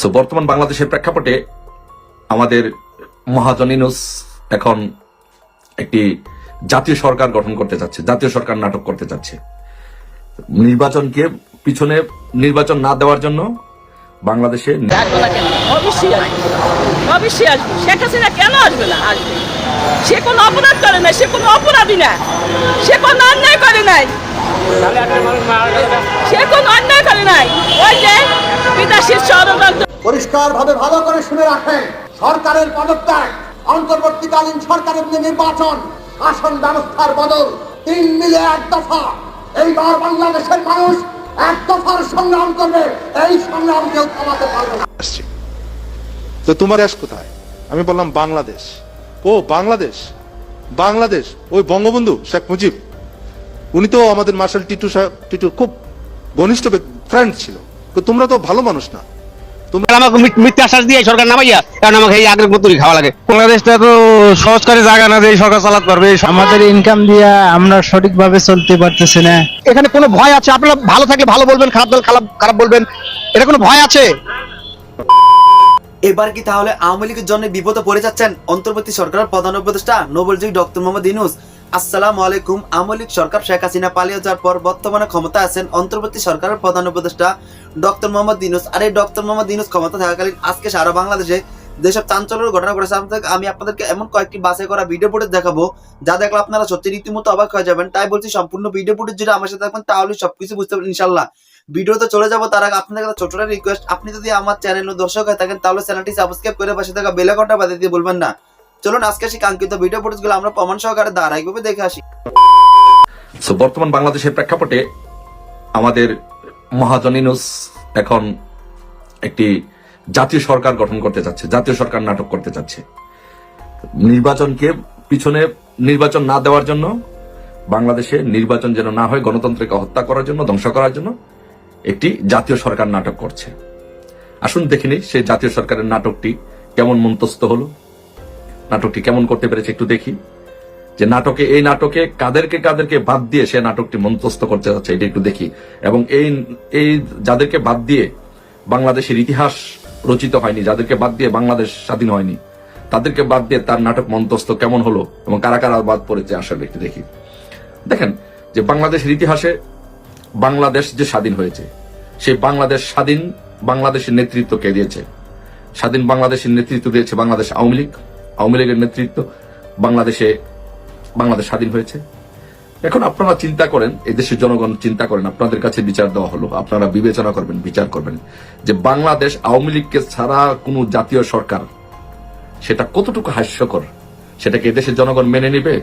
So বর্তমান বাংলাদেশের প্রেক্ষাপটে আমাদের মহাজন এখন একটি জাতীয় সরকার গঠন করতে চাচ্ছে জাতীয় সরকার নাটক করতে চাচ্ছে নির্বাচনকে পিছনে নির্বাচন না দেওয়ার জন্য বাংলাদেশে অবশ্যই কেন আসবে না? সে কোনো অপরাধ করে নাই, সে কোনো অপরাধী না। সে কোনো অন্যায় করে নাই। সে কোনো অন্যায় করে নাই। ওই যে বিদেশির ষড়যন্ত্র পরিষ্কারভাবে ভালো করে শুনে রাখেন, সরকারের পদত্যাগ, অন্তর্বর্তীকালীন সরকারের যে নির্বাচন আসন ব্যবস্থার বদল তিন মিলে এক দফা। এইবার বাংলাদেশের মানুষ এক দফার সংগ্রাম করবে, এই সংগ্রাম কেউ থামাতে পারবে তো তোমার দেশ কোথায়? আমি বললাম বাংলাদেশ। ও, বাংলাদেশ? বাংলাদেশ? ওই বঙ্গবন্ধু শেখ মুজিব। উনি তো আমাদের মার্শাল টিটু সাহেব টিটুর খুব ঘনিষ্ঠ ফ্রেন্ড ছিল। তো তোমরা তো ভালো মানুষ না। আমাকে মিথ্যা আশ্বাস দিয়ে সরকার নামাইয়া কারণ আমাকে এই আগের মতনই খাওয়া লাগে। বাংলাদেশটা তো সহজ করে জায়গা না যে সরকার চালাতে পারবে। আমাদের ইনকাম দিয়ে আমরা সঠিকভাবে চলতে পারতেছি না। এখানে কোনো ভয় আছে? আপনারা ভালো থাকলে ভালো বলবেন খারাপ থাকলে খারাপ খারাপ বলবেন। এটা কোনো ভয় আছে? এবার কি তাহলে আওয়ামী লীগের জন্য বিপদে পড়ে যাচ্ছেন অন্তর্বর্তী সরকারের প্রধান উপদেষ্টা নোবেলজয়ী ডক্টর মোহাম্মদ ইনুস আসসালামু আলাইকুম আওয়ামী লীগ সরকার, শেখ হাসিনা পালিয়ে যাওয়ার পর বর্তমানে ক্ষমতা আছেন অন্তর্বর্তী সরকারের প্রধান উপদেষ্টা ডক্টর মোহাম্মদ ইনুস আর এই ডক্টর মোহাম্মদ ইনুস ক্ষমতা থাকাকালীন আজকে সারা বাংলাদেশে যেসব চাঞ্চল্যের ঘটনা ঘটেছে, আমি আপনাদেরকে এমন কয়েকটি বাছাই করা ভিডিও ফুটেজ দেখাবো, যা দেখলে আপনারা সত্যি রীতিমতো অবাক হয়ে যাবেন। তাই বলছি, সম্পূর্ণ ভিডিও ফুটেজ যদি আমার সাথে থাকবেন, তাহলে সবকিছু বুঝতে পারবেন ইনশাল্লাহ ভিডিওতে চলে যাব, তার আগে আপনাদের কাছে ছোটটা রিকোয়েস্ট আপনি যদি আমার চ্যানেল দর্শক হয়ে থাকেন, তাহলে চ্যানেলটি সাবস্ক্রাইব করে পাশে থাকা বেল আইকনটা বাজিয়ে দিয়ে বলবেন না। চলুন আজকে সেই কাঙ্ক্ষিত ভিডিও ফুটেজগুলো আমরা প্রমাণ সহকারে ধারাবাহিকভাবে দেখে আসি। বর্তমান বাংলাদেশের প্রেক্ষাপটে আমাদের মহাজন ইনুস এখন একটি জাতীয় সরকার গঠন করতে চাচ্ছে জাতীয় সরকার নাটক করতে চাচ্ছে নির্বাচনকে পিছনে নির্বাচন না দেওয়ার জন্য, বাংলাদেশে নির্বাচন যেন না হয়, গণতন্ত্রকে হত্যা করার জন্য, ধ্বংস করার জন্য একটি জাতীয় সরকার নাটক করছে। আসুন দেখিনি সেই জাতীয় সরকারের নাটকটি কেমন মন্তস্থ হলো? নাটকটি কেমন করতে পেরেছে একটু দেখি। যে নাটকে, এই নাটকে কাদেরকে কাদেরকে বাদ দিয়ে সে নাটকটি মন্তস্থ করতে হচ্ছে এটা একটু দেখি। এবং এই এই যাদেরকে বাদ দিয়ে বাংলাদেশের ইতিহাস রচিত হয়নি, যাদেরকে বাদ দিয়ে বাংলাদেশ স্বাধীন হয়নি, তাদেরকে বাদ দিয়ে তার নাটক মন্তস্থ কেমন হলো এবং কারা কারা বাদ পড়েছে আসলে একটু দেখি। দেখেন, যে বাংলাদেশের ইতিহাসে বাংলাদেশ যে স্বাধীন হয়েছে, সেই বাংলাদেশ স্বাধীন বাংলাদেশের নেতৃত্ব কে দিয়েছে? স্বাধীন বাংলাদেশের নেতৃত্ব দিয়েছে বাংলাদেশ আওয়ামী লীগ। আওয়ামী লীগের নেতৃত্ব বাংলাদেশে, বাংলাদেশ স্বাধীন হয়েছে। এখন আপনারা চিন্তা করেন, এই দেশের জনগণ চিন্তা করেন, আপনাদের কাছে বিচার দেওয়া হলো, আপনারা বিবেচনা করবেন, বিচার করবেন, যে বাংলাদেশ আওয়ামী লীগকে ছাড়া কোনো জাতীয় সরকার, সেটা কতটুকু হাস্যকর সেটাকে এদেশের জনগণ মেনে নেবে?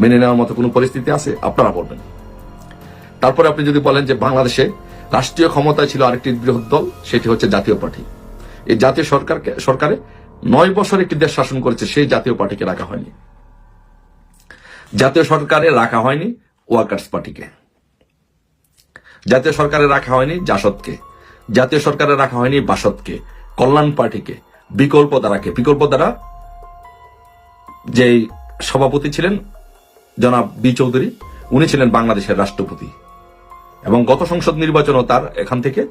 মেনে নেওয়ার মতো কোনো পরিস্থিতি আছে? আপনারা বলবেন। তারপরে আপনি যদি বলেন যে বাংলাদেশে রাষ্ট্রীয় ক্ষমতায় ছিল আরেকটি বৃহৎ দল, সেটি হচ্ছে জাতীয় পার্টি। এই জাতীয় সরকারকে, সরকারে নয় বছর একটি দেশ শাসন করেছে, সেই জাতীয় পার্টিকে রাখা হয়নি। জাতীয় সরকারে রাখা হয়নি ওয়ার্কার্স পার্টিকে। জাতীয় সরকারে রাখা হয়নি জাসদকে। জাতীয় সরকারে রাখা হয়নি বাসদকে। কল্যাণ পার্টিকে। বিকল্প দ্বারাকে বিকল্প দ্বারা যেই সভাপতি ছিলেন জনাব বি চৌধুরী, উনি ছিলেন বাংলাদেশের রাষ্ট্রপতি। এবং গত সংসদ নির্বাচনও তার এখান থেকে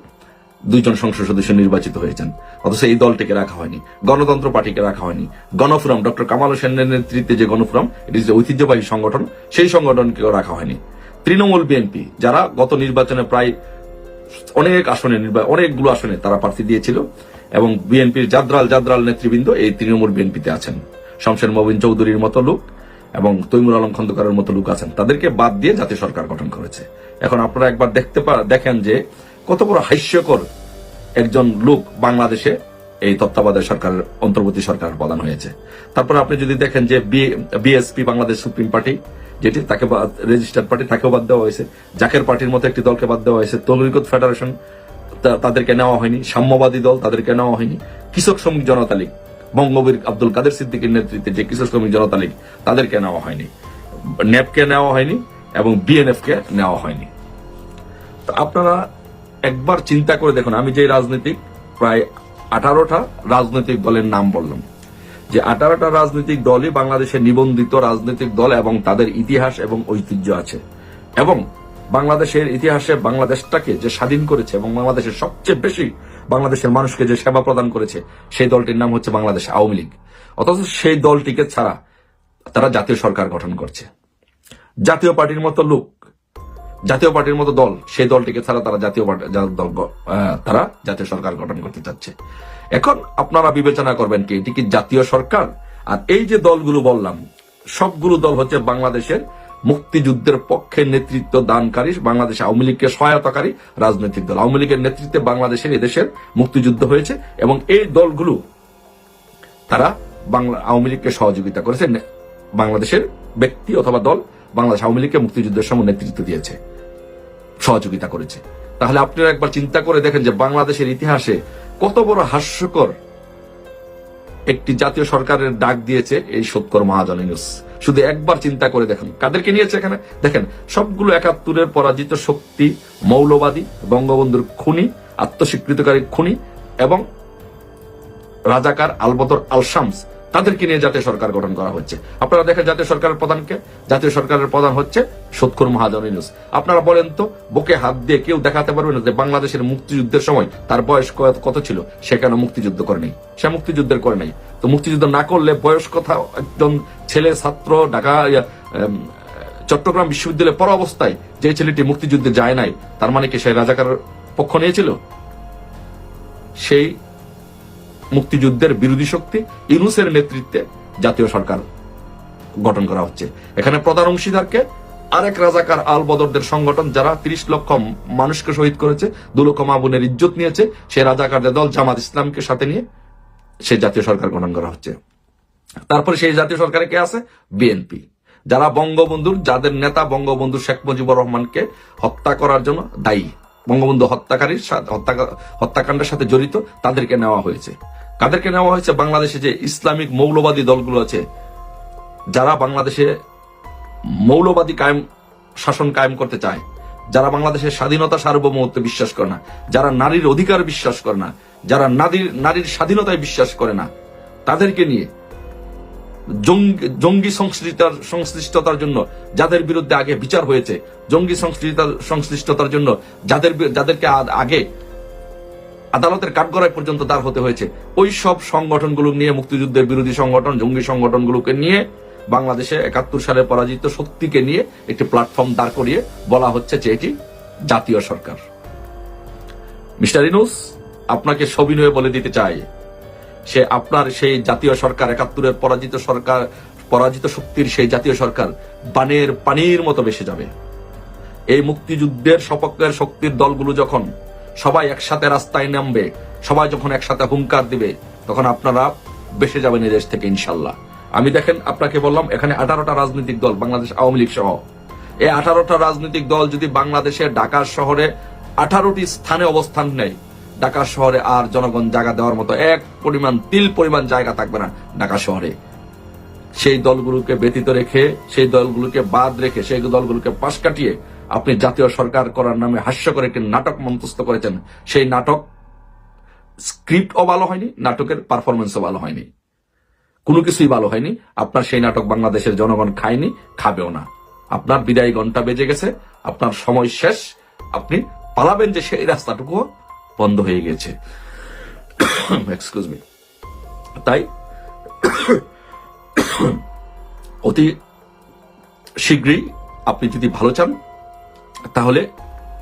দুইজন সংসদ সদস্য নির্বাচিত হয়েছেন। অথচ এই দলটিকে রাখা হয়নি। গণতন্ত্র পার্টিকে রাখা হয়নি। গণফোরাম, ডক্টর কামাল হোসেনের নেতৃত্বে যে গণফোরাম, এটি যে ঐতিহ্যবাহী সংগঠন, সেই সংগঠনকেও রাখা হয়নি। তৃণমূল বিএনপি যারা গত নির্বাচনে প্রায় অনেক আসনে অনেকগুলো আসনে তারা প্রার্থী দিয়েছিল এবং বিএনপির জাদ্রাল জাদ্রাল নেতৃবৃন্দ এই তৃণমূল বিএনপিতে আছেন। শমশের মবিন চৌধুরীর মতো লোক এবং তৈমুর আলম খন্দকারের মতো লোক আছেন। তাদেরকে বাদ দিয়ে জাতীয় সরকার গঠন করেছে। এখন আপনারা একবার দেখতে দেখেন যে কত বড় হাস্যকর একজন লোক বাংলাদেশে এই তত্ত্বাবধায়ক সরকারের অন্তর্বর্তী সরকার প্রধান হয়েছে। তারপরে আপনি যদি দেখেন যে বিএসপি বাংলাদেশ সুপ্রিম পার্টি, যেটি তাকে রেজিস্টার্ড পার্টি তাকেও বাদ দেওয়া হয়েছে। জাকের পার্টির মতো একটি দলকে বাদ দেওয়া হয়েছে। তবলিগত ফেডারেশন তাদেরকে নেওয়া হয়নি। সাম্যবাদী দল তাদেরকে নেওয়া হয়নি। কৃষক শ্রমিক জনতা লীগ, বঙ্গবীর আব্দুল কাদের সিদ্দিকীর নেতৃত্বে যে কৃষক শ্রমিক জনতা লীগ, তাদেরকে নেওয়া হয়নি। ন্যাপকে নেওয়া হয়নি এবং বিএনএফ কে নেওয়া হয়নি। তো আপনারা একবার চিন্তা করে দেখুন, আমি যে রাজনৈতিক, প্রায় আঠারোটা রাজনৈতিক দলের নাম বললাম। যে আঠারোটা রাজনৈতিক দলই বাংলাদেশের নিবন্ধিত রাজনৈতিক দল এবং তাদের ইতিহাস এবং ঐতিহ্য আছে। এবং বাংলাদেশের ইতিহাসে বাংলাদেশটাকে যে স্বাধীন করেছে এবং বাংলাদেশের সবচেয়ে বেশি বাংলাদেশের মানুষকে যে সেবা প্রদান করেছে, সেই দলটির নাম হচ্ছে বাংলাদেশ আওয়ামী লীগ। অথচ সেই দলটিকে ছাড়া তারা জাতীয় সরকার গঠন করছে। জাতীয় পার্টির মতো লোক জাতীয় পার্টির মতো দল, সেই দলটিকে ছাড়া তারা জাতীয় পার্টি- দল তারা জাতীয় সরকার গঠন করতে চাচ্ছে। এখন আপনারা বিবেচনা করবেন কি, এটি কি জাতীয় সরকার? আর এই যে দলগুলো বললাম, সবগুলো দল হচ্ছে বাংলাদেশের মুক্তিযুদ্ধের পক্ষে নেতৃত্ব দানকারী, বাংলাদেশ আওয়ামী লীগকে সহায়তাকারী রাজনৈতিক দল। আওয়ামী লীগের নেতৃত্বে বাংলাদেশের এদেশের মুক্তিযুদ্ধ হয়েছে এবং এই দলগুলো তারা বাংলা আওয়ামী লীগকে সহযোগিতা করেছে বাংলাদেশের ব্যক্তি অথবা দল বাংলাদেশ আওয়ামী লীগকে মুক্তিযুদ্ধের সময় নেতৃত্ব দিয়েছে, সহযোগিতা করেছে। তাহলে আপনারা একবার চিন্তা করে দেখেন যে বাংলাদেশের ইতিহাসে কত বড় হাস্যকর একটি জাতীয় সরকারের ডাক দিয়েছে এই সত্তর মহাজন ইউনুস শুধু একবার চিন্তা করে দেখেন। কাদেরকে নিয়েছে এখানে? দেখেন, সবগুলো একাত্তরের পরাজিত শক্তি, মৌলবাদী, বঙ্গবন্ধুর খুনি, আত্মস্বীকৃতকারী খুনি এবং রাজাকার আলবদর আল শামস তাদেরকে নিয়ে জাতীয় সরকার গঠন করা হচ্ছে। আপনারা দেখেন জাতীয় সরকারের প্রধানকে। জাতীয় সরকারের প্রধান হচ্ছে সৎকর মহাজন ইউনুস। আপনারা বলেন তো, বুকে হাত দিয়ে কেউ দেখাতে পারবে না যে বাংলাদেশের মুক্তিযুদ্ধের সময় তার বয়স কত- ছিল? সে কেন মুক্তিযুদ্ধ করে নাই? সে মুক্তিযুদ্ধের করে নাই। তো মুক্তিযুদ্ধ না করলে বয়স কথা একজন ছেলে, ছাত্র, ঢাকা চট্টগ্রাম বিশ্ববিদ্যালয়ে পড়া অবস্থায় যে ছেলেটি মুক্তিযুদ্ধে যায় নাই, তার মানে কি সে রাজাকার পক্ষ নিয়েছিল? সেই মুক্তিযুদ্ধের বিরোধী শক্তি ইউনুসের নেতৃত্বে জাতীয় সরকার গঠন করা হচ্ছে। এখানে প্রধান অংশীদারকে আরেক রাজাকার আল বদরদের সংগঠন যারা তিরিশ লক্ষ মানুষকে শহীদ করেছে, দু লক্ষ মা ইজ্জত নিয়েছে সে রাজাকারদের দল জামাত ইসলামকে সাথে নিয়ে সে জাতীয় সরকার গঠন করা হচ্ছে। তারপরে সেই জাতীয় সরকারে কে আছে? বিএনপি। যারা বঙ্গবন্ধুর, যাদের নেতা বঙ্গবন্ধু শেখ মুজিবুর রহমানকে হত্যা করার জন্য দায়ী। বঙ্গবন্ধু হত্যাকারীর হত্যাকাণ্ডের সাথে জড়িত তাদেরকে নেওয়া হয়েছে। কাদেরকে নেওয়া হয়েছে? বাংলাদেশে যে ইসলামিক মৌলবাদী দলগুলো আছে, যারা বাংলাদেশে মৌলবাদী কায়েম শাসন কায়েম করতে চায়, যারা বাংলাদেশের স্বাধীনতা সার্বভৌমত্বে বিশ্বাস করে না, যারা নারীর অধিকার বিশ্বাস করে না, যারা নারীর নারীর স্বাধীনতায় বিশ্বাস করে না, তাদেরকে নিয়ে জঙ্গি জঙ্গি সংশ্লিষ্টতার জন্য যাদের বিরুদ্ধে আগে বিচার হয়েছে, জঙ্গি সংশ্লিষ্টতার সংশ্লিষ্টতার জন্য যাদের যাদেরকে আগে আদালতের কাঠগড়ায় পর্যন্ত দাঁড় হতে হয়েছে, ওই সব সংগঠনগুলো নিয়ে, মুক্তিযুদ্ধের বিরোধী সংগঠন, জঙ্গি সংগঠনগুলোকে নিয়ে, বাংলাদেশে একাত্তর সালে পরাজিত শক্তিকে নিয়ে একটি প্ল্যাটফর্ম দাঁড় করিয়ে বলা হচ্ছে যে এটি জাতীয় সরকার। মিস্টার ইনুস, আপনাকে সবিনয়ে বলে দিতে চাই। সে আপনার সেই জাতীয় সরকার, একাত্তরের পরাজিত সরকার, পরাজিত শক্তির সেই জাতীয় সরকার বানের পানির মতো বেসে যাবে। এই মুক্তিযুদ্ধের সপক্ষের শক্তির দলগুলো যখন সবাই একসাথে রাস্তায় নামবে, সবাই যখন একসাথে হুঙ্কার দিবে, তখন আপনারা বেসে যাবেন এদেশ থেকে ইনশাল্লাহ। আমি দেখেন, আপনাকে বললাম, এখানে আঠারোটা রাজনৈতিক দল, বাংলাদেশ আওয়ামী লীগ সহ। এই আঠারোটা রাজনৈতিক দল যদি বাংলাদেশের ঢাকা শহরে আঠারোটি স্থানে অবস্থান নেয় ঢাকা শহরে আর জনগণ জায়গা দেওয়ার মতো এক পরিমাণ, তিল পরিমাণ জায়গা থাকবে না ঢাকা শহরে। সেই দলগুলোকে ব্যতীত রেখে, সেই দলগুলোকে বাদ রেখে, সেই দলগুলোকে পাশ কাটিয়ে আপনি জাতীয় সরকার করার নামে হাস্যকর একটি নাটক মন্তস্থ করেছেন। সেই নাটক স্ক্রিপ্টও ভালো হয়নি, নাটকের পারফরমেন্সও ভালো হয়নি। কোনো কিছুই ভালো হয়নি। আপনার সেই নাটক বাংলাদেশের জনগণ খায়নি, খাবেও না। আপনার বিদায় ঘণ্টা বেজে গেছে, আপনার সময় শেষ। আপনি পালাবেন যে সেই রাস্তাটুকু। বন্ধ হয়ে গেছে। এক্সকিউজ মি তাই অতি শীঘ্রই আপনি যদি ভালো চান, তাহলে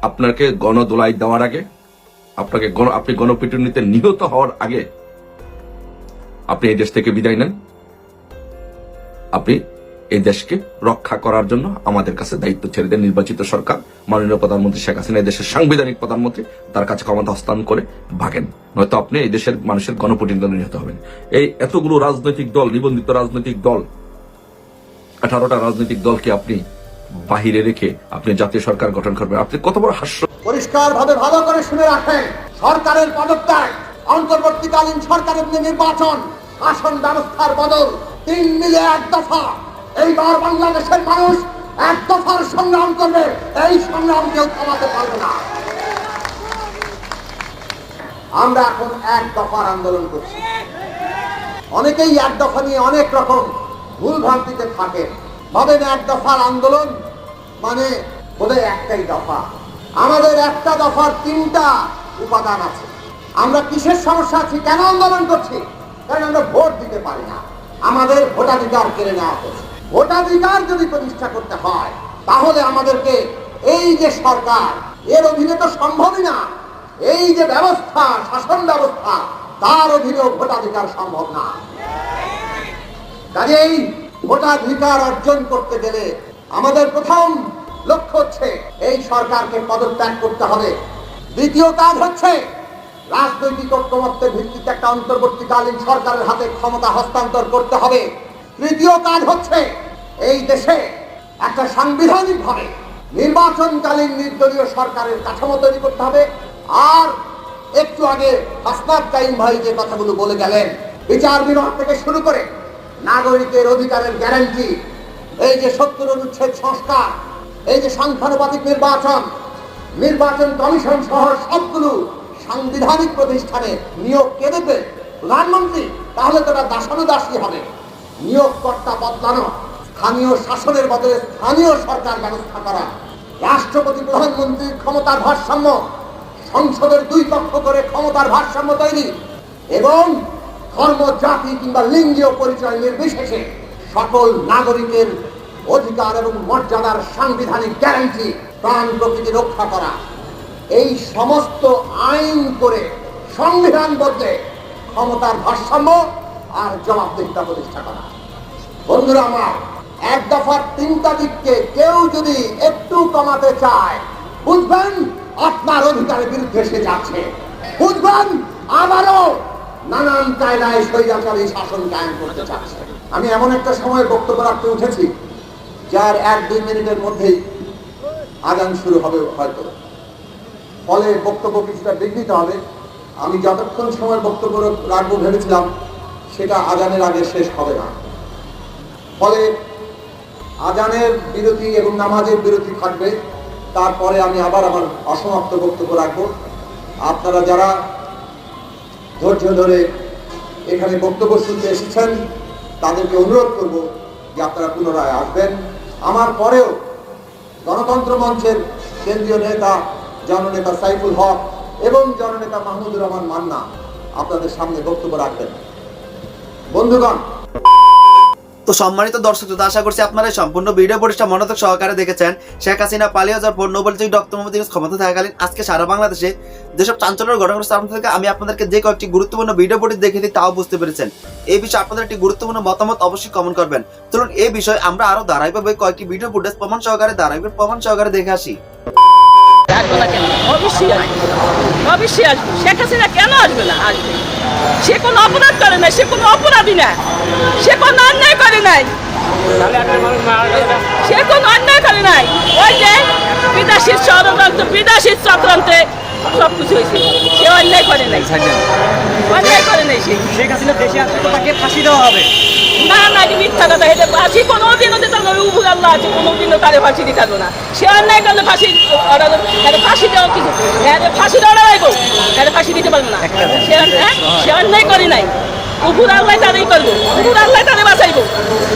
আপনাকে গণদোলাই দেওয়ার আগে, আপনাকে গণ, আপনি গণপিটুনিতে নিহত হওয়ার আগে আপনি এই দেশ থেকে বিদায় নেন। আপনি এই দেশকে রক্ষা করার জন্য আমাদের কাছে দায়িত্ব ছেড়ে দেন নির্বাচিত সরকার। মাননীয় প্রধানমন্ত্রী শেখ হাসিনা এই দেশের সাংবিধানিক প্রধানমন্ত্রী, তার কাছে ক্ষমতা হস্তান্তর করে ভাগেন। নয়তো আপনি এই দেশের মানুষের গণপ্রতিনিধিত্ব নিহত হবেন? এই এতগুলো রাজনৈতিক দল, নিবন্ধিত রাজনৈতিক দল, আঠারোটা রাজনৈতিক দলকে আপনি বাহিরে রেখে আপনি জাতীয় সরকার গঠন করবেন। আপনি কত বড় হাস্য পরিষ্কার ভাবে ভালো করে শুনে রাখেন, সরকারের পদত্যাগ, অন্তর্বর্তীকালীন সরকারের নির্বাচন, আসন ব্যবস্থার বদল তিন মিলে এক দফা। এইবার বাংলাদেশের মানুষ এক দফার সংগ্রাম করবে, এই সংগ্রাম কেউ থামাতে পারবে না। আমরা এখন এক দফার আন্দোলন করছি। অনেকেই এক দফা নিয়ে অনেক রকম ভুল ভ্রান্তিতে থাকে। ভাবেন এক দফার আন্দোলন মানে ওদের একটাই দফা। আমাদের একটা দফার তিনটা উপাদান আছে। আমরা কিসের সমস্যা আছি, কেন আন্দোলন করছি? কারণ আমরা ভোট দিতে পারি না। আমাদের ভোটাধিকার কেড়ে নেওয়া হয়েছে। ভোটাধিকার যদি প্রতিষ্ঠা করতে হয়, তাহলে আমাদেরকে এই যে সরকার, এর অধীনে তো সম্ভবই না। এই যে ব্যবস্থা, শাসন ব্যবস্থা, তার অধীনেও ভোটাধিকার সম্ভব না। কাজেই ভোটাধিকার অর্জন করতে গেলে আমাদের প্রথম লক্ষ্য হচ্ছে, এই সরকারকে পদত্যাগ করতে হবে। দ্বিতীয় কাজ হচ্ছে, রাজনৈতিক ঐক্যমত্যের ভিত্তিতে একটা অন্তর্বর্তীকালীন সরকারের হাতে ক্ষমতা হস্তান্তর করতে হবে। তৃতীয় কাজ হচ্ছে এই দেশে একটা সাংবিধানিক ভাবে নির্বাচনকালীন নির্দলীয় সরকারের কাঠামো তৈরি করতে হবে। আর একটু আগে হাসনাত কাইম ভাই যে কথাগুলো বলে গেলেন, বিচার বিভাগ থেকে শুরু করে নাগরিকের অধিকারের গ্যারান্টি, এই যে সত্তর অনুচ্ছেদ সংস্কার, এই যে সংখ্যানুপাতিক নির্বাচন নির্বাচন কমিশন সহ সবগুলো সাংবিধানিক প্রতিষ্ঠানে নিয়োগ কে দেবে? প্রধানমন্ত্রী, তাহলে তো এটা দাসানুদাসী হবে। নিয়োগকর্তা বদলানো। স্থানীয় শাসনের বদলে স্থানীয় সরকার ব্যবস্থা করা। রাষ্ট্রপতি প্রধানমন্ত্রীর ক্ষমতার ভারসাম্য, সংসদের দুই পক্ষ করে ক্ষমতার ভারসাম্য তৈরি এবং ধর্ম, জাতি কিংবা লিঙ্গীয় পরিচয় নির্বিশেষে সকল নাগরিকের অধিকার এবং মর্যাদার সাংবিধানিক গ্যারান্টি প্রাণ প্রকৃতি রক্ষা করা। এই সমস্ত আইন করে সংবিধান বদলে ক্ষমতার ভারসাম্য আর জবাবদিহিতা প্রতিষ্ঠা করা। বন্ধুরা আমার এক দফার তিনটা দিককে কেউ যদি একটু কমাতে চায়, বুঝবেন আপনার অধিকারের বিরুদ্ধে সে যাচ্ছে। বুঝবেন আবারও নানান কায়দায় স্বৈরাচারী শাসন কায়েম করতে চাচ্ছে। আমি এমন একটা সময় বক্তব্য রাখতে উঠেছি, যার এক দুই মিনিটের মধ্যেই আগান শুরু হবে হয়তো। ফলে বক্তব্য কিছুটা বিঘ্নিত হবে। আমি যতক্ষণ সময় বক্তব্য রাখব ভেবেছিলাম, সেটা আজানের আগে শেষ হবে না। ফলে আজানের বিরতি এবং নামাজের বিরতি থাকবে। তারপরে আমি আবার আমার অসমাপ্ত বক্তব্য রাখব। আপনারা যারা ধৈর্য ধরে এখানে বক্তব্য শুনতে এসেছেন, তাদেরকে অনুরোধ করব যে আপনারা পুনরায় আসবেন। আমার পরেও গণতন্ত্র মঞ্চের কেন্দ্রীয় নেতা, জননেতা সাইফুল হক এবং জননেতা মাহমুদুর রহমান মান্না আপনাদের সামনে বক্তব্য রাখবেন। বন্ধুগণ তো সম্মানিত দর্শক শ্রোতা, আশা করছি আপনারা সম্পূর্ণ ভিডিও পরিষ্ঠা মনোযোগ সহকারে দেখেছেন। শেখ হাসিনা পালিয়ে যাওয়ার পর নোবেল জয়ী ডক্টর মোহাম্মদ ইউনূস ক্ষমতা থাকাকালীন আজকে সারা বাংলাদেশে যেসব চাঞ্চল্যের ঘটনা আপনাদের থেকে আমি আপনাদেরকে যে কয়েকটি গুরুত্বপূর্ণ ভিডিও পড়ে দেখে দিই তাও বুঝতে পেরেছেন। এই বিষয়ে আপনাদের একটি গুরুত্বপূর্ণ মতামত অবশ্যই কমেন্ট করবেন। চলুন এই বিষয়ে আমরা আরও ধারাবাহিকভাবে কয়েকটি ভিডিও ফুটেজ প্রমাণ সহকারে ধারাবাহিক প্রমাণ সহকারে দেখে আসি। আসবে না কেন? অবশ্যই আসবে। অবশ্যই আসবে। শেখ হাসিনা কেন আসবে না? আসবে। সে কোনো অপরাধ করে না সে কোনো অপরাধী না। সে কোনো অন্যায় করে নাই। সে কোনো অন্যায় করে নাই। ওই যে বিদেশির ষড়যন্ত্র বিদেশির চক্রান্তে সব কিছু হয়েছে। সে অন্যায় করে নাই। অন্যায় করে নাই সে। শেখ হাসিনা দেশে আসলে তো তাকে ফাঁসি দেওয়া হবে। না না যে মিথ্যা কথা। হেঁটে ফাঁসি কোনো দিনও দিতে হবে উবুল আল্লাহ আছে কোনো দিনও তারে ফাঁসি দিতে না। সে অন্যায় করলে ফাঁসি অর্ডার হ্যাঁ ফাঁসি দেওয়া কিছু হ্যাঁ ফাঁসি দেওয়া হ্যাঁ ফাঁসি দিতে পারবে না। হ্যাঁ? সে অন্যায় করে নাই। উপর আল্লাহ তাদেরই করব উপর আল্লাহ তাদের বাঁচাইবো।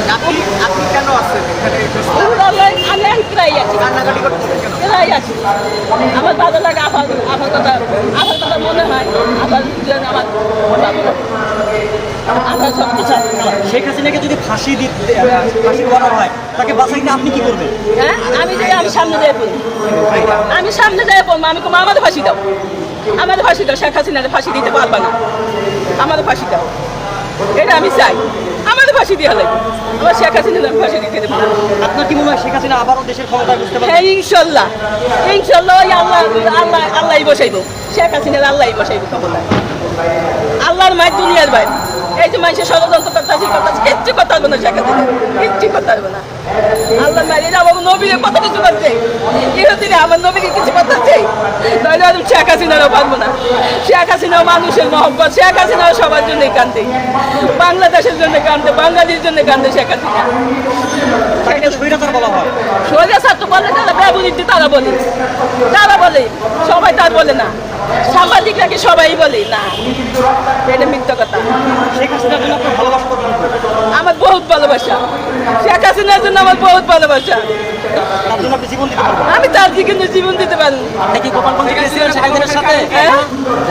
আপনি কেন আল্লাহ আমি আছি। আছি। আমার দাদা লাগে আফার আফার কথা কথা মনে হয় আমার সব কিছু শেখ হাসিনাকে যদি ফাঁসি দিতে ফাঁসি করা হয় তাকে বাঁচাইতে আপনি কি করবেন? হ্যাঁ? আমি যাই আমি সামনে যাই বলি আমি সামনে যাই বলব আমি কম আমাদের ফাঁসি দাও। আমাদের ফাঁসি দাও শেখ হাসিনার ফাঁসি দিতে পারবা না। আমাদের ফাঁসি দাও। এটা আমি চাই। আমাদের ফাঁসি দিয়ে হলে আমার শেখ হাসিনার ফাঁসি দিতে দেবো। আপনার কি মনে হয় শেখ হাসিনা আবারও দেশের ক্ষমতা বুঝতে পারবে? হ্যাঁ ইনশাল্লাহ। ইনশাল্লাহ আল্লাহ আল্লাহ আল্লাহই বসাইব। শেখ হাসিনার আল্লাহই বসাইব ক্ষমতা আল্লাহর মায়ের দুনিয়ার বাইরে। এই যে মানুষের ষড়যন্ত্র করতে আছে কথা কিচ্ছু কথা হবে না শেখ হাসিনা কিচ্ছু কথা হবে না। এটা আমার নবীরে কত কিছু করছে ইহুদিনে আমার নবীকে কিছু করতেছে তাহলে আমি শেখ হাসিনারও পারব না। শেখ হাসিনাও মানুষের মহব্বত শেখ হাসিনাও সবার কান্দে। বাংলাদেশের জন্য কান্দে বাঙালির জন্য কান্দে শেখ হাসিনা। তো সোজা ছাত্র বলে তারা ব্যবহৃত তারা বলে। তারা বলে সবাই তার বলে না। সাংবাদিকরাকে সবাই বলে? না। এটা মিথ্যা কথা। আমার বহুত ভালোবাসা। শেখ হাসিনার জন্য আমার বহুত ভালোবাসা। জীবন আমি তার দিকে জীবন দিতে পারি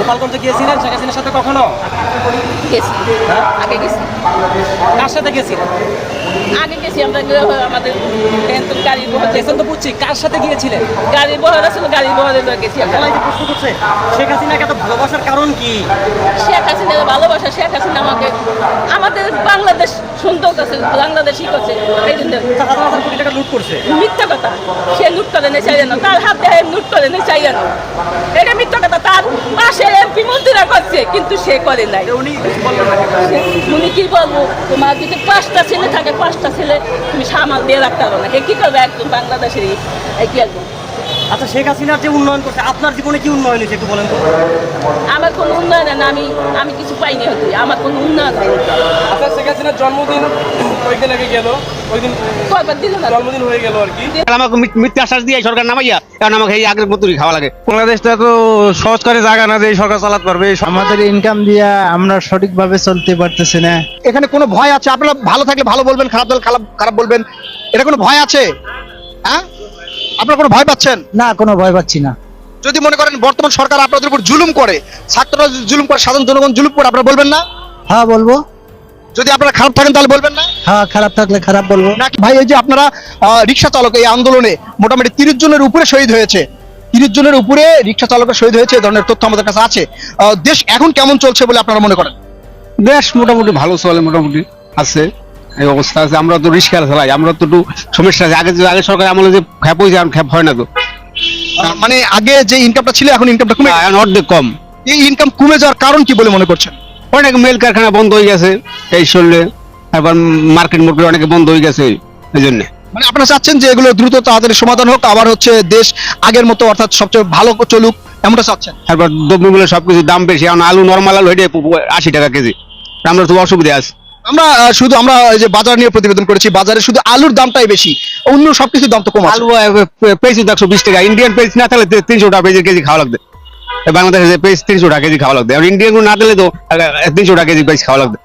গোপালগঞ্জে গিয়েছিলেন? শেখ হাসিনার সাথে হ্যাঁ? কখনো? গেছি। আগে গেছি। কার সাথে গিয়েছিলেন আগে গেছি আমরা আমাদের গাড়ি বহর গেছেন তো বুঝছি। কার সাথে গিয়েছিলেন? গাড়ি বহর আছে গাড়ি বহরে গেছি আমরা। প্রশ্ন করছে শেখ হাসিনাকে এত ভালোবাসার কারণ কি? শেখ ভালোবাসা শেখ হাসিনা আমাকে আমাদের বাংলাদেশ সুন্দর করছে বাংলাদেশই করছে। এই জন্য টাকা লুট করছে। মিথ্যা কথা। সে লুট করে নেই চাই না। তার হাত দেহে লুট করে নেই চাই না। এটা মিথ্যা কথা। তার পাশে এমপি মন্ত্রীরা করছে কিন্তু সে করে নাই। উনি কি বলব তোমার যদি পাঁচটা ছেলে থাকে পাঁচটা ছেলে তুমি সামাল দিয়ে রাখতে পারো না। এ কি করবে একদম বাংলাদেশের কি একদম আচ্ছা শেখ হাসিনার যে উন্নয়ন করছে আপনার জীবনে কি উন্নয়ন হয়েছে একটু বলেন তো। আমার কোনো উন্নয়ন না আমি আমি কিছু পাইনি হয়তো আমার কোনো উন্নয়ন আচ্ছা শেখ হাসিনার জন্মদিন কয়েকদিন আগে গেল? ওই দিন কয়বার জন্মদিন হয়ে গেল আর কি। আমাকে মিথ্যা আশ্বাস দিয়ে সরকার নামাইয়া এখন আমাকে এই আগের মতোই খাওয়া লাগে। বাংলাদেশটা তো সহজ করে জায়গা না যে সরকার চালাতে পারবে আমাদের ইনকাম দিয়া আমরা সঠিকভাবে চলতে পারতেছি না। এখানে কোনো ভয় আছে? আপনারা ভালো থাকলে ভালো বলবেন খারাপ থাকলে খারাপ খারাপ বলবেন। এটা কোনো ভয় আছে? হ্যাঁ? আপনারা কোনো ভয় পাচ্ছেন? না কোনো ভয় পাচ্ছি না। যদি মনে করেন বর্তমান সরকার আপনাদের উপর জুলুম করে ছাত্ররা জুলুম করে সাধারণ জনগণ জুলুম করে আপনারা বলবেন না? হ্যাঁ বলব। যদি আপনারা খারাপ থাকেন তাহলে বলবেন না? হ্যাঁ খারাপ থাকলে খারাপ বলব। নাকি ভাই এই যে আপনারা রিক্সা চালক এই আন্দোলনে মোটামুটি তিরিশ জনের উপরে শহীদ হয়েছে। তিরিশ জনের উপরে রিক্সা চালকের শহীদ হয়েছে এই ধরনের তথ্য আমাদের কাছে আছে। দেশ এখন কেমন চলছে বলে আপনারা মনে করেন? দেশ মোটামুটি ভালো চলে মোটামুটি আছে এই অবস্থা আছে। আমরা তো রিস্ক চালাই আমরা তো একটু সমস্যা আছে। আগে আগে সরকার আমলে যে খ্যাপ হয়েছে এখন খ্যাপ হয় না তো। মানে আগে যে ইনকামটা ছিল এখন ইনকামটা কমে এখন অর্ধেক কম। এই ইনকাম কমে যাওয়ার কারণ কি বলে মনে করছেন? অনেক মেল কারখানা বন্ধ হয়ে গেছে এই চললে তারপর মার্কেট মোটর অনেকে বন্ধ হয়ে গেছে এই জন্য। মানে আপনারা চাচ্ছেন যে এগুলো দ্রুত তাড়াতাড়ি সমাধান হোক আবার হচ্ছে দেশ আগের মতো অর্থাৎ সবচেয়ে ভালো চলুক এমনটা চাচ্ছেন? তারপর দ্রব্যমূল্য সবকিছু দাম বেশি এখন আলু নর্মাল আলু হেঁটে আশি টাকা কেজি। আমরা তো অসুবিধা আছে। আমরা শুধু আমরা এই যে বাজার নিয়ে প্রতিবেদন করেছি বাজারে শুধু আলুর দামটাই বেশি অন্য সবকিছুর দাম তো কম আলু পেজ একশো বিশ টাকা ইন্ডিয়ান পেজ না থাকলে তি- তিনশো টাকা পেজের কেজি খাওয়া লাগবে। বাংলাদেশে তিনশো টাকা কেজি খাওয়া লাগবে। আর ইন্ডিয়ান না দিলে তো তিনশো টাকা কেজি খাওয়া লাগবে।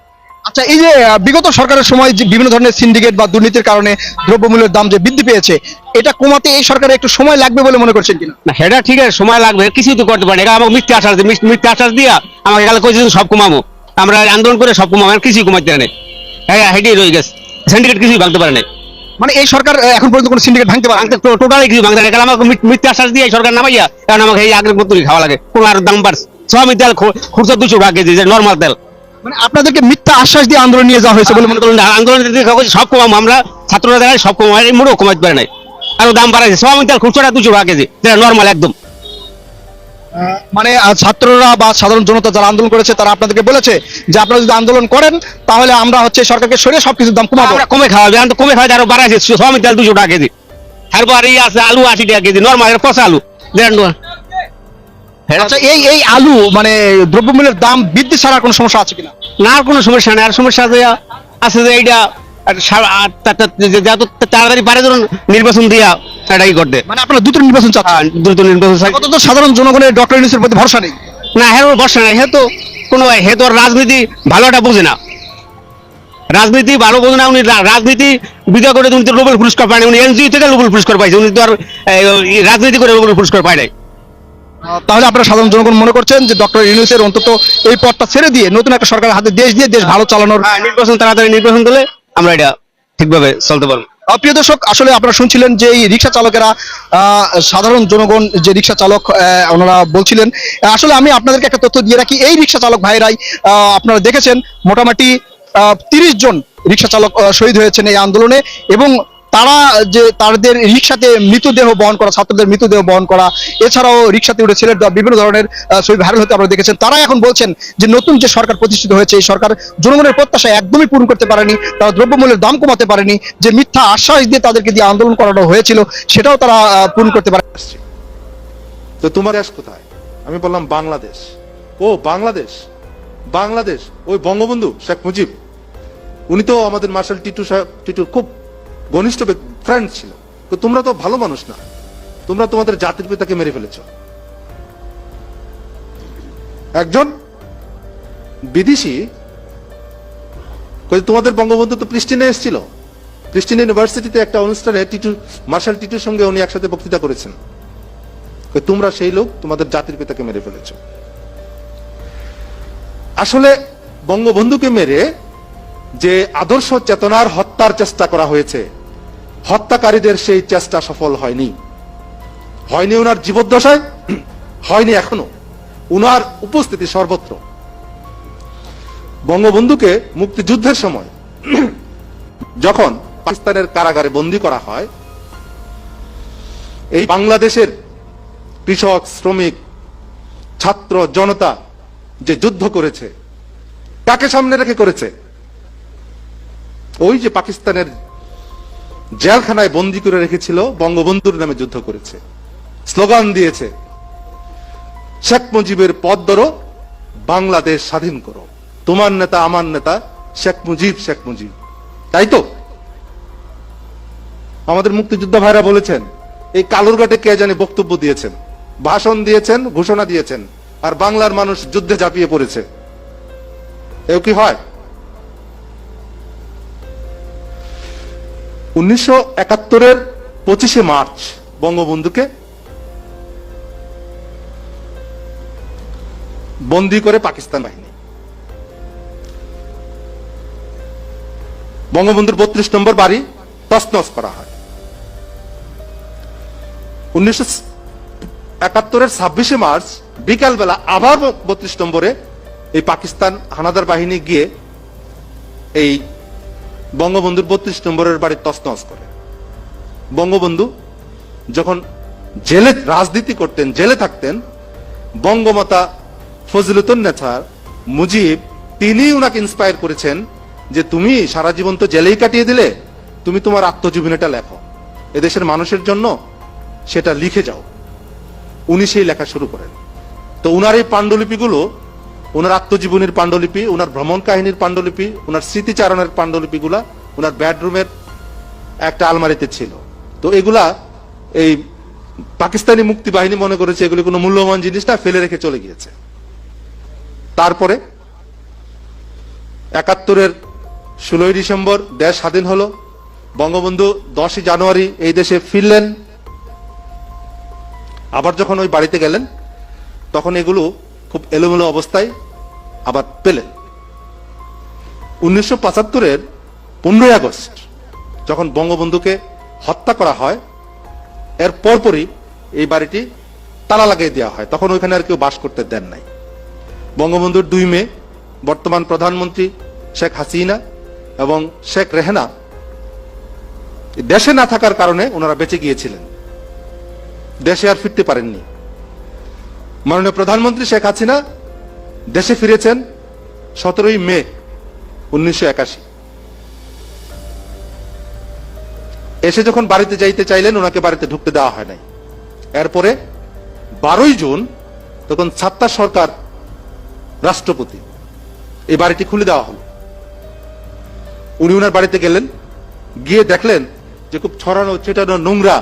আচ্ছা এই যে বিগত সরকারের সময় যে বিভিন্ন ধরনের সিন্ডিকেট বা দুর্নীতির কারণে দ্রব্যমূল্যের দাম যে বৃদ্ধি পেয়েছে এটা কমাতে এই সরকারের একটু সময় লাগবে বলে মনে করছেন কিনা? না সেটা ঠিক আছে সময় লাগবে কিছুই তো করতে পারে না। আমাকে মিথ্যে আশ্বাস দিয়ে মিথ্যে- আশ্বাস দিয়া আমাকে গেলে কইছে সব কমাবো। আমরা আন্দোলন করে সব কমাবো আর কিছুই কমাইতে পারে নাই হ্যাঁ হেঁটেই রয়ে গেছে। সিন্ডিকেট কিছুই ভাঙতে পারে নাই। মানে এই সরকার এখন পর্যন্ত কোনো সিন্ডিকেট ভাঙতে পারে টোটালি কিছু ভাঙতে পারে আমাকে মিথ্যে- আশ্বাস দিয়ে এই সরকার নামাইয়া কারণ আমাকে এই আগের মতো খাওয়া লাগে। কোনো আর দাম বাড়ছে। সব তেল খুচরা দুশো টাকা কেজি যে নর্মাল তেল। মানে আপনাদেরকে মিথ্যা আশ্বাস দিয়ে আন্দোলন নিয়ে যাওয়া হয়েছে বলে মনে করেন? আন্দোলন সব কমাম আমরা ছাত্ররা দেখায় সব এই মোটেও কমাইতে পারে নাই। আরও দাম বাড়াইছে। সব তেল খুচরা দুশো টাকা কেজি যেটা নর্মাল একদম। মানে ছাত্ররা বা সাধারণ জনতা যারা আন্দোলন করেছে তারা আপনাদেরকে বলেছে যে আপনারা যদি আন্দোলন করেন তাহলে আমরা হচ্ছে সরকারকে সরিয়ে সবকিছুর দাম কমাবো। আমরা কমে খাওয়া এখন তো কমে খাওয়া আরও বাড়াইছে সব তেল দুশো টাকা কেজি। তারপর এই আছে আলু আশি টাকা কেজি নর্মাল পচা আলু। আচ্ছা এই এই আলু মানে দ্রব্যমূল্যের দাম বৃদ্ধি ছাড়া কোনো সমস্যা আছে কিনা? না আর কোনো সমস্যা নেই। আর সমস্যা আছে যে এইটা তাড়াতাড়ি পারে ধরুন নির্বাচন দিয়া এটাই করতে মানে আপনারা দ্রুত নির্বাচন চাচ্ছেন? দ্রুত নির্বাচন তো সাধারণ জনগণের ডক্টর ইউনুসের প্রতি ভরসা নেই? না হ্যাঁ তো কোনো তো রাজনীতি ভালোটা বোঝে না। রাজনীতি ভালো বোঝে না উনি রাজনীতি বিদায় করে উনি তো নোবেল পুরস্কার পায় উনি এনজিও থেকে নোবেল পুরস্কার পাইছে। উনি তো আর রাজনীতি করে নোবেল পুরস্কার পায় নাই। তাহলে আপনারা সাধারণ জনগণ মনে করছেন যে ডক্টর ইউনুসের অন্তত এই পদটা ছেড়ে দিয়ে নতুন একটা সরকারের হাতে দেশ দিয়ে দেশ ভালো চালানোর হ্যাঁ, নির্বাচন তাড়াতাড়ি নির্বাচন দিলে আমরা এটা ঠিকভাবে চলতে পারব। প্রিয় দর্শক, আসলে আপনারা শুনছিলেন যে এই রিক্সা চালকেরা সাধারণ জনগণ, যে রিক্সা চালক ওনারা বলছিলেন আসলে আমি আপনাদেরকে একটা তথ্য দিয়ে রাখি, এই রিক্সা চালক ভাইরাই আপনারা দেখেছেন, মোটামুটি তিরিশ জন রিক্সা চালক শহীদ হয়েছেন এই আন্দোলনে এবং তারা যে তাদের রিক্সাতে মৃতদেহ বহন করা, ছাত্রদের মৃতদেহ বহন করা, এছাড়াও রিক্সাতে উঠে ছেলের বিভিন্ন ধরনের ছবি ভাইরাল হতে আপনারা দেখেছেন। তারা এখন বলছেন যে নতুন যে সরকার প্রতিষ্ঠিত হয়েছে, এই সরকার জনগণের প্রত্যাশা একদমই পূরণ করতে পারেনি, তারা দ্রব্যমূল্যের দাম কমাতে পারেনি, যে মিথ্যা আশ্বাস দিয়ে তাদেরকে দিয়ে আন্দোলন করানো হয়েছিল, সেটাও তারা পূরণ করতে পারে তো তোমার দেশ কোথায়? আমি বললাম বাংলাদেশ। ও, বাংলাদেশ। বাংলাদেশ। ওই বঙ্গবন্ধু শেখ মুজিব। উনি তো আমাদের মার্শাল টিটু সাহেব, টিটুর খুব ঘনিষ্ঠ ফ্রেন্ড ছিল। তোমরা তো ভালো মানুষ না। তোমরা তোমাদের জাতির পিতাকে মেরে ফেলেছ। একজন বিদেশি তোমাদের বঙ্গবন্ধু তো প্রিস্টিনে এসেছিল। প্রিস্টিন ইউনিভার্সিটিতে একটা অনুষ্ঠানে টিটু, মার্শাল টিটুর সঙ্গে উনি একসাথে বক্তৃতা করেছেন। তোমরা সেই লোক তোমাদের জাতির পিতাকে মেরে ফেলেছো। আসলে বঙ্গবন্ধুকে মেরে যে আদর্শ চেতনার হত্যার চেষ্টা করা হয়েছে হত্যাকারীদের সেই চেষ্টা সফল হয়নি। হয়নি ওনার জীবদ্দশায়, হয়নি এখনও। উনার উপস্থিতি সর্বত্র। বঙ্গবন্ধুকে মুক্তিযুদ্ধের সময় যখন পাকিস্তানের কারাগারে বন্দী করা হয়, এই বাংলাদেশের কৃষক, শ্রমিক, ছাত্র, জনতা যে যুদ্ধ করেছে, কাকে সামনে রেখে করেছে? ওই যে পাকিস্তানের জেলখানায় বন্দি করে রেখেছিল, বঙ্গবন্ধুর নামে যুদ্ধ করেছে। স্লোগান দিয়েছে, শেখ মুজিবের পদ ধরো, বাংলাদেশ স্বাধীন করো। তোমার নেতা, আমার নেতা, শেখ মুজিব শেখ মুজিব। তাই তো? আমাদের মুক্তিযোদ্ধা ভাইরা বলেছেন, এই কালুরঘাটে কে জানি বক্তব্য দিয়েছেন, ভাষণ দিয়েছেন, ঘোষণা দিয়েছেন, আর বাংলার মানুষ যুদ্ধে ঝাঁপিয়ে পড়েছে। এও কি হয়? উনিশশো একাত্তরের পঁচিশে মার্চ, বঙ্গবন্ধুকে বন্দি করে পাকিস্তান বাহিনী। বঙ্গবন্ধুর বত্রিশ নম্বর বাড়ি তসনস করা হয়। উনিশশো একাত্তরের ছাব্বিশে মার্চ, বিকালবেলা আবার বত্রিশ নম্বরে এই পাকিস্তান হানাদার বাহিনী গিয়ে এই বঙ্গবন্ধুর বত্রিশ নম্বরের বাড়ি তসনস করে। বঙ্গবন্ধু যখন জেলে রাজনীতি করতেন, জেলে থাকতেন, বঙ্গমাতা ফজলুতুন নেছার মুজিব তিনি উনাকে ইন্সপায়ার করেছেন যে তুমি সারা জীবন তো জেলেই কাটিয়ে দিলে, তুমি তোমার আত্মজীবনীটা লেখো। এদেশের মানুষের জন্য সেটা লিখে যাও। উনি সেই লেখা শুরু করেন। তো উনার এই পাণ্ডুলিপিগুলো ওনার আত্মজীবনীর পাণ্ডুলিপি ওনার ভ্রমণ কাহিনীর পাণ্ডুলিপি ওনার স্মৃতিচারণের পাণ্ডুলিপিগুলা ওনার বেডরুমের একটা আলমারিতে ছিল। তো এগুলা এই পাকিস্তানি মুক্তি বাহিনী মনে করেছে এগুলি কোনো মূল্যবান জিনিস না, ফেলে রেখে চলে গিয়েছে। তারপরে একাত্তরের ষোলোই ডিসেম্বর, দেশ স্বাধীন হলো। বঙ্গবন্ধু দশই জানুয়ারি এই দেশে ফিরলেন। আবার যখন ওই বাড়িতে গেলেন, তখন এগুলো খুব এলোমেলো অবস্থায় আবার পেলেন। উনিশশো পঁচাত্তরের পনেরোই আগস্ট যখন বঙ্গবন্ধুকে হত্যা করা হয়, এর পরপরই এই বাড়িটি তালা লাগিয়ে দেওয়া হয়। তখন ওইখানে আর কেউ বাস করতে দেন নাই। বঙ্গবন্ধুর দুই মেয়ে, বর্তমান প্রধানমন্ত্রী শেখ হাসিনা এবং শেখ রেহেনা, দেশে না থাকার কারণে ওনারা বেঁচে গিয়েছিলেন। দেশে আর ফিরতে পারেননি। মাননীয় প্রধানমন্ত্রী শেখ হাসিনা দেশে ফিরেছেন সতেরোই মে উনিশশো একাশি। এসে যখন বাড়িতে যাইতে চাইলেন, ওনাকে বাড়িতে ঢুকতে দেওয়া হয় নাই। এরপরে বারোই জুন তখন ছাত্তার সরকার রাষ্ট্রপতি এই বাড়িটি খুলে দেওয়া হলো। উনি ওনার বাড়িতে গেলেন, গিয়ে দেখলেন যে খুব ছড়ানো, ছেটানো নোংরা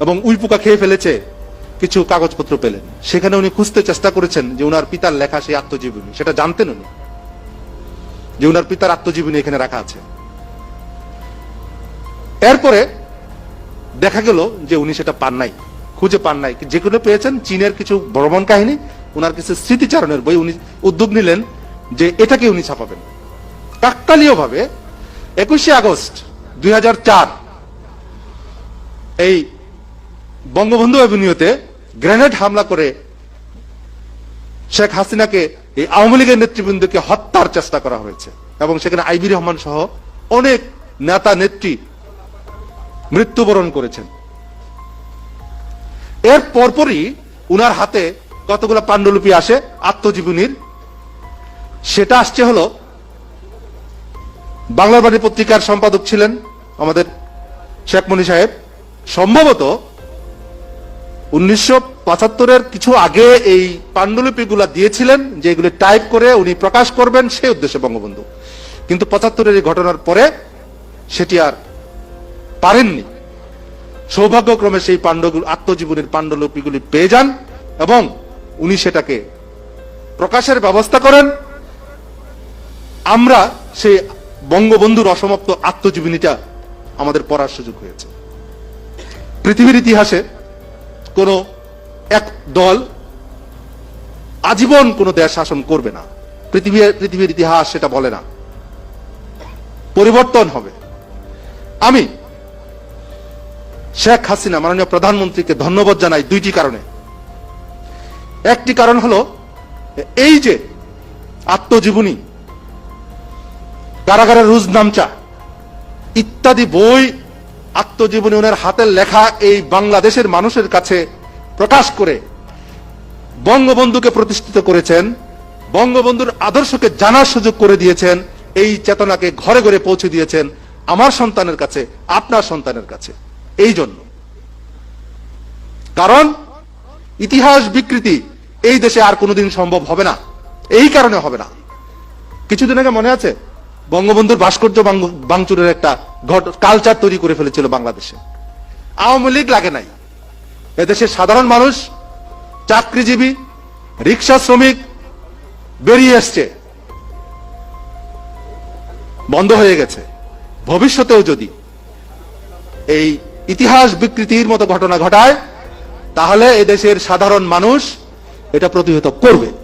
এবং উইপোকা খেয়ে ফেলেছে কিছু কাগজপত্র পেলেন। সেখানে উনি খুঁজতে চেষ্টা করেছেন যে উনার পিতার লেখা সেই আত্মজীবনী। সেটা জানতেন উনি যে উনার পিতার আত্মজীবনী এখানে রাখা আছে। এরপরে দেখা গেল যে উনি সেটা পান নাই, খুঁজে পান নাই। যেগুলো পেয়েছেন চীনের কিছু ভ্রমণ কাহিনী, উনার কিছু স্মৃতিচারণের বই উনি উদ্যোগ নিলেন যে এটাকে উনি ছাপাবেন। কাকতালীয় ভাবে একুশে আগস্ট দুই হাজার চার এই বঙ্গবন্ধু অ্যাভিনিউতে গ্রেনেড হামলা করে শেখ হাসিনাকে এই আওয়ামী লীগের নেতৃবৃন্দকে হত্যার চেষ্টা করা হয়েছে। এবং সেখানে আইবি রহমান সহ অনেক নেতা, নেত্রী মৃত্যুবরণ করেছেন। এর পরপরই উনার হাতে কতগুলো পাণ্ডুলিপি আসে, আত্মজীবনীর। সেটা আসছে হলো বাড়ি পত্রিকার সম্পাদক ছিলেন আমাদের শেখ মনি সাহেব। সম্ভবত উনিশশো পঁচাত্তরের কিছু আগে এই পাণ্ডুলিপিগুলা দিয়েছিলেন, যে এগুলি টাইপ করে উনি প্রকাশ করবেন সেই উদ্দেশ্যে বঙ্গবন্ধু। কিন্তু পঁচাত্তরের এই ঘটনার পরে সেটি আর পারেননি। সৌভাগ্যক্রমে সেই পাণ্ডগুলো আত্মজীবনীর পাণ্ডুলিপিগুলি পেয়ে যান এবং উনি সেটাকে প্রকাশের ব্যবস্থা করেন। আমরা সেই বঙ্গবন্ধুর অসমাপ্ত আত্মজীবনীটা আমাদের পড়ার সুযোগ হয়েছে। পৃথিবীর ইতিহাসে কোন এক দল আজীবন কোন দেশ শাসন করবে না। পৃথিবীর পৃথিবীর ইতিহাস সেটা বলে না। পরিবর্তন হবে। আমি শেখ হাসিনা মাননীয় প্রধানমন্ত্রীকে ধন্যবাদ জানাই দুইটি কারণে। একটি কারণ হলো, এই যে আত্মজীবনী, কারাগারের রুজ নামচা, ইত্যাদি বই আত্মজীবনী ওনার হাতের লেখা এই বাংলাদেশের মানুষের কাছে প্রকাশ করে বঙ্গবন্ধুকে প্রতিষ্ঠিত করেছেন, বঙ্গবন্ধুর আদর্শকে জানার সুযোগ করে দিয়েছেন, এই চেতনাকে ঘরে ঘরে পৌঁছে দিয়েছেন আমার সন্তানের কাছে, আপনার সন্তানের কাছে। এই জন্য। কারণ ইতিহাস বিকৃতি এই দেশে আর কোনোদিন সম্ভব হবে না। এই কারণে হবে না। কিছুদিন আগে মনে আছে? বঙ্গবন্ধুর ভাস্কর্য বাংচুরের একটা কালচার তৈরি করে ফেলেছিল বাংলাদেশে। আওয়ামী লীগ লাগে নাই। এদেশের সাধারণ মানুষ, চাকরিজীবী রিক্সা শ্রমিক বেরিয়ে এসছে। বন্ধ হয়ে গেছে। ভবিষ্যতেও যদি এই ইতিহাস বিকৃতির মতো ঘটনা ঘটায়, তাহলে এদেশের সাধারণ মানুষ এটা প্রতিহত করবে।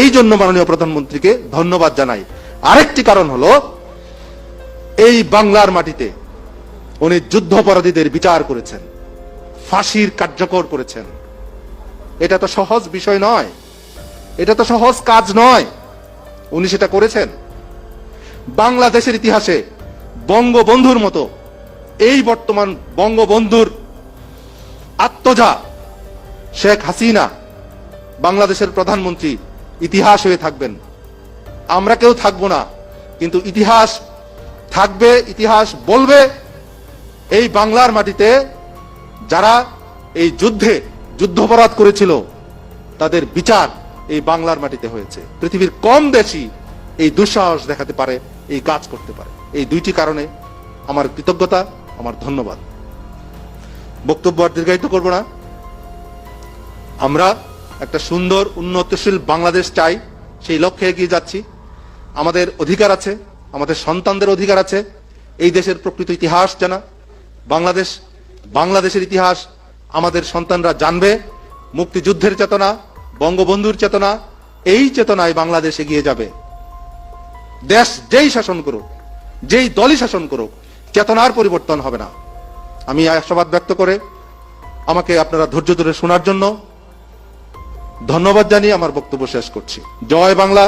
এই জন্য মাননীয় প্রধানমন্ত্রীকে ধন্যবাদ জানাই। আরেকটি কারণ হলো, এই বাংলার মাটিতে উনি যুদ্ধাপরাধীদের বিচার করেছেন, ফাঁসির কার্যকর করেছেন। এটা তো সহজ বিষয় নয়, এটা তো সহজ কাজ নয়। উনি সেটা করেছেন। বাংলাদেশের ইতিহাসে বঙ্গবন্ধুর মতো এই বর্তমান বঙ্গবন্ধুর আত্মজা শেখ হাসিনা, বাংলাদেশের প্রধানমন্ত্রী ইতিহাস হয়ে থাকবেন। আমরা কেউ থাকব না, কিন্তু ইতিহাস থাকবে, ইতিহাস বলবে এই বাংলার মাটিতে যারা এই যুদ্ধে যুদ্ধাপরাধ করেছিল, তাদের বিচার এই বাংলার মাটিতে হয়েছে। পৃথিবীর কম দেশই এই দুঃসাহস দেখাতে পারে, এই কাজ করতে পারে। এই দুইটি কারণে আমার কৃতজ্ঞতা, আমার ধন্যবাদ। বক্তব্য আর দীর্ঘায়িত করব না। আমরা একটা সুন্দর, উন্নতশীল বাংলাদেশ চাই। সেই লক্ষ্যে এগিয়ে যাচ্ছি। আমাদের অধিকার আছে, আমাদের সন্তানদের অধিকার আছে। এই দেশের প্রকৃত ইতিহাস জানা। বাংলাদেশ, বাংলাদেশের ইতিহাস আমাদের সন্তানরা জানবে। মুক্তিযুদ্ধের চেতনা, বঙ্গবন্ধুর চেতনা, এই চেতনায় বাংলাদেশ এগিয়ে যাবে। দেশ যেই শাসন করুক, যেই দলই শাসন করুক, চেতনার পরিবর্তন হবে না। আমি আশাবাদ ব্যক্ত করে আমাকে আপনারা ধৈর্য ধরে শোনার জন্য ধন্যবাদ জানিয়ে আমার বক্তব্য শেষ করছি। জয় বাংলা,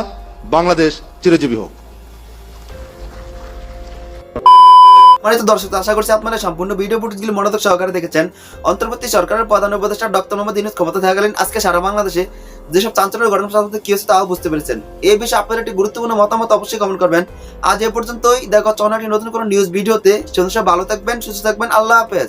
বাংলাদেশ চিরজীবী হোক। মানে তো দর্শক, আশা করছি আপনারা সম্পূর্ণ ভিডিও ফুটেজগুলি মনোযোগ সহকারে দেখেছেন। অন্তর্বর্তী সরকারের প্রধান উপদেষ্টা ডক্টর মোহাম্মদ ইউনুস ক্ষমতা থাকাকালীন আজকে সারা বাংলাদেশে যেসব চাঞ্চল্যের ঘটনা সাধারণত কি হচ্ছে তাও বুঝতে পেরেছেন। এই বিষয়ে আপনার একটি গুরুত্বপূর্ণ মতামত অবশ্যই কমেন্ট করবেন। আজ এ পর্যন্তই। দেখা চনাটি নতুন কোনো নিউজ ভিডিওতে। সে ভালো থাকবেন, সুস্থ থাকবেন। আল্লাহ হাফেজ।